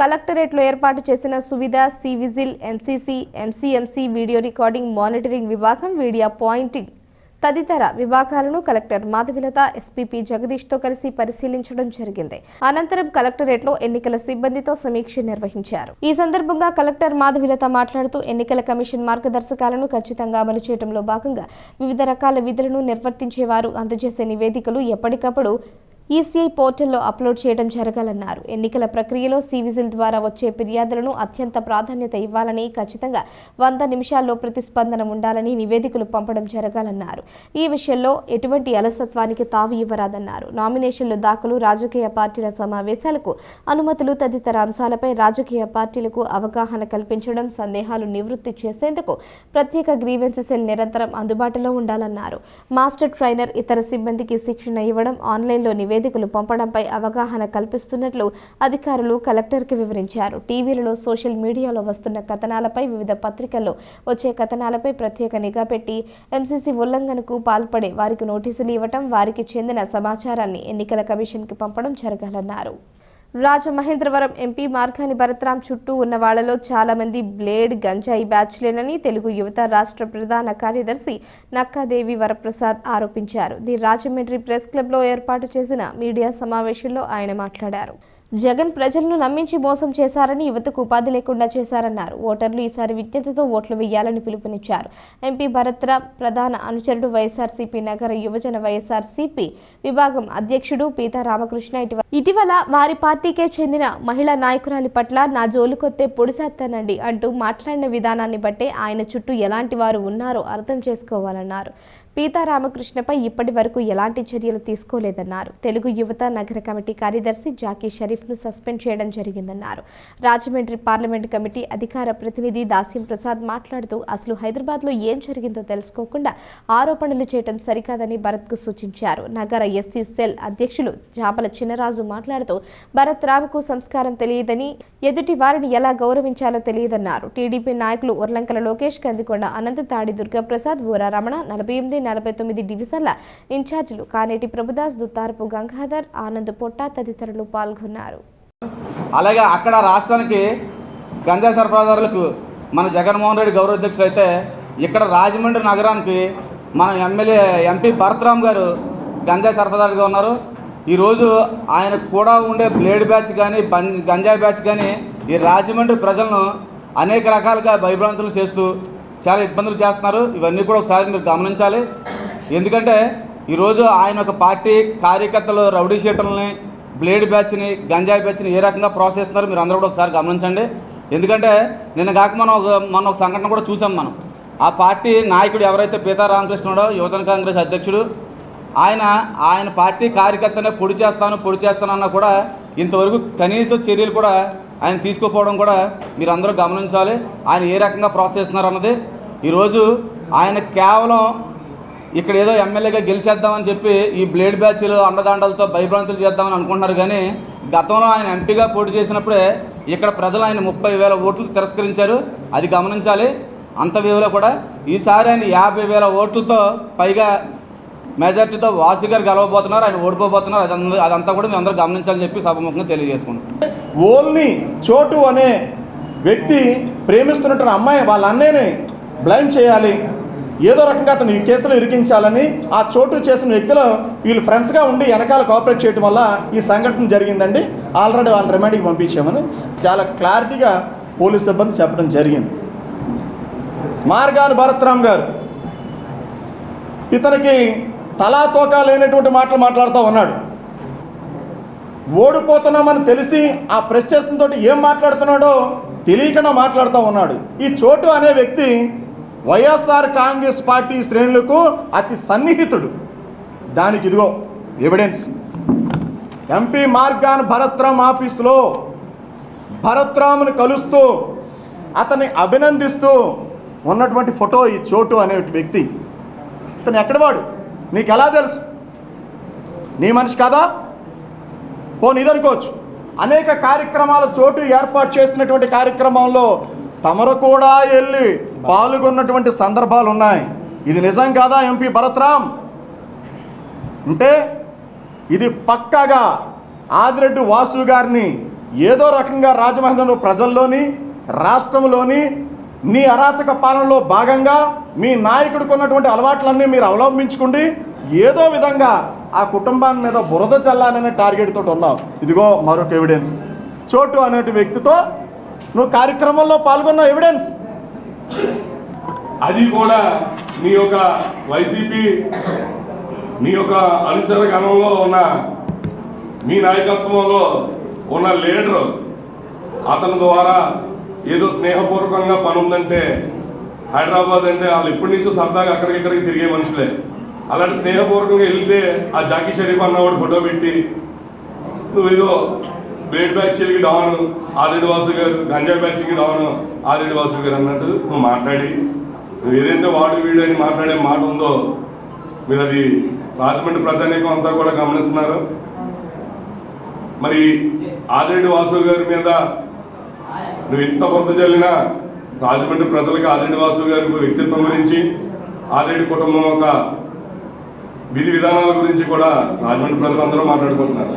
కలెక్టరేట్లో ఏర్పాటు చేసిన Suvidha cVIGIL MCC MCMC video recording monitoring విభాగం వీడియో పాయింటింగ్ తదితర విభాగాలను కలెక్టర్ మాధవిలత ఎస్పీపీ జగదీష్తో కలిసి పరిశీలించడం జరిగింది. అనంతరం కలెక్టరేట్లో ఎన్నికల సిబ్బందితో సమీక్ష నిర్వహించారు. ఈ సందర్భంగా కలెక్టర్ మాధవిలత మాట్లాడుతూ ఎన్నికల కమిషన్ మార్గదర్శకాలను ఖచ్చితంగా అమలు చేయడంలో భాగంగా వివిధ రకాల విధులను నిర్వర్తించేవారు అందజేసే నివేదికలు ఎప్పటికప్పుడు ఈసీఐ పోర్టల్లో అప్లోడ్ చేయడం జరగాలన్నారు. ఎన్నికల ప్రక్రియలో సివిజిల్ ద్వారా వచ్చే ఫిర్యాదులను అత్యంత ప్రాధాన్యత ఇవ్వాలని ఖచ్చితంగా వంద నిమిషాల్లో ప్రతిస్పందన ఉండాలని నివేదికలు పంపడం జరగాలన్నారు. ఈ విషయంలో ఎటువంటి అలసత్వానికి తావు ఇవ్వరాదన్నారు. నామినేషన్లు దాఖలు రాజకీయ పార్టీల సమావేశాలకు అనుమతులు తదితర అంశాలపై రాజకీయ పార్టీలకు అవగాహన కల్పించడం సందేహాలు నివృత్తి చేసేందుకు ప్రత్యేక గ్రీవెన్స్ సెల్ నిరంతరం అందుబాటులో ఉండాలన్నారు. మాస్టర్ ట్రైనర్ ఇతర సిబ్బందికి శిక్షణ ఇవ్వడం ఆన్లైన్లో నివేదికలు పంపడంపై అవగాహన కల్పిస్తున్నట్లు అధికారులు కలెక్టర్కి వివరించారు. టీవీలలో సోషల్ మీడియాలో వస్తున్న కథనాలపై వివిధ పత్రికల్లో వచ్చే కథనాలపై ప్రత్యేక నిఘా పెట్టి ఎంసీసీ ఉల్లంఘనకు పాల్పడే వారికి నోటీసులు ఇవ్వటం వారికి చెందిన సమాచారాన్ని ఎన్నికల కమిషన్కి పంపడం జరగాలన్నారు. రాజమహేంద్రవరం ఎంపీ మార్గాని భరత్రాం చుట్టూ ఉన్న వాళ్ళలో చాలా మంది బ్లేడ్ గంజాయి బ్యాచ్లేనని తెలుగు యువత రాష్ట్ర ప్రధాన కార్యదర్శి నక్కాదేవి వరప్రసాద్ ఆరోపించారు. ది రాజమండ్రి ప్రెస్ క్లబ్లో ఏర్పాటు చేసిన మీడియా సమావేశంలో ఆయన మాట్లాడారు. జగన్ ప్రజలను నమ్మించి మోసం చేశారని యువతకు ఉపాధి లేకుండా చేశారన్నారు. ఓటర్లు ఈసారి విజ్ఞతతో ఓట్లు వేయాలని పిలుపునిచ్చారు. ఎంపీ భరత్ర ప్రధాన అనుచరుడు వైఎస్ఆర్సీపీ నగర యువజన వైఎస్ఆర్సీపీ విభాగం అధ్యక్షుడు పీతా రామకృష్ణ ఇటీవల ఇటీవల వారి పార్టీకే చెందిన మహిళా నాయకురాలి పట్ల నా జోలుకొత్తే పొడిసేస్తానండి అంటూ మాట్లాడిన విధానాన్ని బట్టే ఆయన చుట్టూ ఎలాంటి వారు ఉన్నారో అర్థం చేసుకోవాలన్నారు. పీతా రామకృష్ణపై ఇప్పటి వరకు ఎలాంటి చర్యలు తీసుకోలేదన్నారు. తెలుగు యువత నగర కమిటీ కార్యదర్శి జాకీ షరీఫ్ను సస్పెండ్ చేయడం జరిగిందన్నారు. రాజమండ్రి పార్లమెంట్ కమిటీ అధికార ప్రతినిధి దాస్యం ప్రసాద్ మాట్లాడుతూ అసలు హైదరాబాద్లో ఏం జరిగిందో తెలుసుకోకుండా ఆరోపణలు చేయడం సరికాదని భరత్కు సూచించారు. నగర ఎస్సీ సెల్ అధ్యక్షులు జాపల చిన్నరాజు మాట్లాడుతూ భరత్ రామ్కు సంస్కారం తెలియదని ఎదుటి వారిని ఎలా గౌరవించాలో తెలియదన్నారు. టీడీపీ నాయకులు ఉర్లంకల లోకేష్ కందికొండ అనంత తాడి దుర్గాప్రసాద్ బూరా రమణ నలభై ఎనిమిది నలభై తొమ్మిది డివిజన్ల ఇన్ఛార్జీలు కానేటి ప్రభుదాస్ దుత్తారపు గంగాధర్ ఆనంద్ పొట్ట తదితరులు పాల్గొన్నారు. అలాగే అక్కడ రాష్ట్రానికి గంజాయి సరఫరాదారులకు మన జగన్మోహన్ రెడ్డి గౌరవాధ్యక్షులు అయితే ఇక్కడ రాజమండ్రి నగరానికి మన ఎమ్మెల్యే ఎంపీ భరతరామ్ గారు గంజాయి సరఫరాదారుగా ఉన్నారు. ఈరోజు ఆయనకు కూడా ఉండే బ్లేడ్ బ్యాచ్ కానీ బం- గంజాయి బ్యాచ్ కానీ ఈ రాజమండ్రి ప్రజలను అనేక రకాలుగా భయభ్రాంతులు చేస్తూ చాలా ఇబ్బందులు చేస్తున్నారు. ఇవన్నీ కూడా ఒకసారి మీరు గమనించాలి. ఎందుకంటే ఈరోజు ఆయన ఒక పార్టీ కార్యకర్తలు రౌడీ షీటర్లని బ్లేడ్ బ్యాచ్ని గంజాయి బ్యాచ్ని ఏ రకంగా ప్రాసెస్ చేస్తున్నారు మీరు అందరూ కూడా ఒకసారి గమనించండి. ఎందుకంటే నిన్న కాక మనం ఒక మనం ఒక సంఘటన కూడా చూసాం మనం. ఆ పార్టీ నాయకుడు ఎవరైతే పీతా రామకృష్ణుడో యువజన కాంగ్రెస్ అధ్యక్షుడు ఆయన ఆయన పార్టీ కార్యకర్తనే పొడి చేస్తాను పొడి చేస్తానన్నా కూడా ఇంతవరకు కనీస చర్యలు కూడా ఆయన తీసుకోపోవడం కూడా మీరు అందరూ గమనించాలి. ఆయన ఏ రకంగా ప్రాసెస్ చేస్తున్నారు అన్నది. ఈరోజు ఆయన కేవలం ఇక్కడ ఏదో ఎమ్మెల్యేగా గెలిచేద్దామని చెప్పి ఈ బ్లేడ్ బ్యాచ్లు అండదండలతో భయభ్రాంతులు చేద్దామని అనుకుంటున్నారు కానీ గతంలో ఆయన ఎంపీగా పోటీ చేసినప్పుడే ఇక్కడ ప్రజలు ఆయన ముప్పై వేల ఓట్లు తిరస్కరించారు. అది గమనించాలి. అంత వ్యవలో కూడా ఈసారి ఆయన యాభై వేల ఓట్లతో పైగా మెజార్టీతో వాసు గారు గెలవబోతున్నారు ఆయన ఓడిపోబోతున్నారు. అదంతా అదంతా కూడా మేము అందరూ గమనించాలని చెప్పి సభముఖంగా తెలియజేసుకుంటాం ఓన్లీ చోటు అనే వ్యక్తి ప్రేమిస్తున్నటువంటి అమ్మాయి వాళ్ళ అన్నయ్యని బ్లైమ్ చేయాలి. ఏదో రకంగా అతను ఈ కేసులో ఇరికించాలని ఆ చోటు చేసిన వ్యక్తులు వీళ్ళు ఫ్రెండ్స్గా ఉండి వెనకాల కోఆపరేట్ చేయడం వల్ల ఈ సంఘటన జరిగిందండి. ఆల్రెడీ వాళ్ళ రిమాండ్కి పంపించామని చాలా క్లారిటీగా పోలీస్ సిబ్బంది చెప్పడం జరిగింది. మార్గాని భరత్రామ్ గారు ఇతనికి తలా తోక లేనటువంటి మాటలు మాట్లాడుతూ ఉన్నాడు. ఓడిపోతున్నామని తెలిసి ఆ ప్రెస్ చేసిన ఏం మాట్లాడుతున్నాడో తెలియకుండా మాట్లాడుతూ ఉన్నాడు. ఈ చోటు అనే వ్యక్తి వైఎస్ఆర్ కాంగ్రెస్ పార్టీ శ్రేణులకు అతి సన్నిహితుడు. దానికి ఇదిగో ఎవిడెన్స్ ఎంపీ మార్గాన్ భరత్రామ్ ఆఫీసులో భరత్రామ్ను కలుస్తూ అతన్ని అభినందిస్తూ ఉన్నటువంటి ఫోటో ఈ చోటు అనే వ్యక్తి. ఇతను ఎక్కడవాడు? నీకు ఎలా తెలుసు? నీ మనిషి కాదా? పోనీ ఇదనుకోవచ్చు. అనేక కార్యక్రమాల చోటు ఏర్పాటు చేసినటువంటి కార్యక్రమంలో తమరు కూడా వెళ్ళి పాల్గొన్నటువంటి సందర్భాలు ఉన్నాయి ఇది నిజం కాదా ఎంపీ భరత్రామ్? అంటే ఇది పక్కాగా ఆదిరెడ్డి వాసు గారిని ఏదో రకంగా రాజమహేంద్ర ప్రజల్లోని రాష్ట్రంలోని నీ అరాచక పాలనలో భాగంగా మీ నాయకుడికి ఉన్నటువంటి అలవాట్లన్నీ మీరు అవలంబించుకుండి ఏదో విధంగా ఆ కుటుంబాన్ని మీద బురద చల్లాలనే టార్గెట్ తోటి ఉన్నావు. ఇదిగో మరొక ఎవిడెన్స్ చోటు అనే వ్యక్తితో నువ్వు కార్యక్రమంలో పాల్గొన్న ఎవిడెన్స్ అది కూడా మీ యొక్క వైసీపీ మీ యొక్క అనుచర గణంలో ఉన్న మీ నాయకత్వంలో ఉన్న లీడర్ అతని ద్వారా ఏదో స్నేహపూర్వకంగా పని ఉందంటే హైదరాబాద్ అంటే వాళ్ళు ఎప్పటి నుంచో సరదాగా అక్కడికి ఇక్కడికి తిరిగే మనుషులే. అలాంటి స్నేహపూర్వకంగా వెళ్తే ఆ జాకీ షరీఫ్ అన్నవాడు ఫోటో పెట్టి నువ్వు ఏదో బ్లేడ్ బ్యాచ్కి డౌన్ ఆదిరెడ్డి వాసు గారు గంజా బ్యాచ్కి డాను ఆదిరెడ్డి వాసు గారు అన్నట్టు నువ్వు మాట్లాడి నువ్వు ఏదైతే వాడు వీడు అని మాట్లాడే మాట ఉందో మీరు అది రాజమండ్రి ప్రజానీకం అంతా కూడా గమనిస్తున్నారు? మరి ఆదిరెడ్డి వాసు గారి మీద నువ్వు ఎంత కొంత జల్లినా రాజమండ్రి ప్రజలకు ఆదిరెడ్డి వాసు గారి వ్యక్తిత్వం గురించి ఆదిరెడ్డి కుటుంబం ఒక విధి విధానాల గురించి కూడా రాజమండ్రి ప్రజలందరూ మాట్లాడుకుంటున్నారు.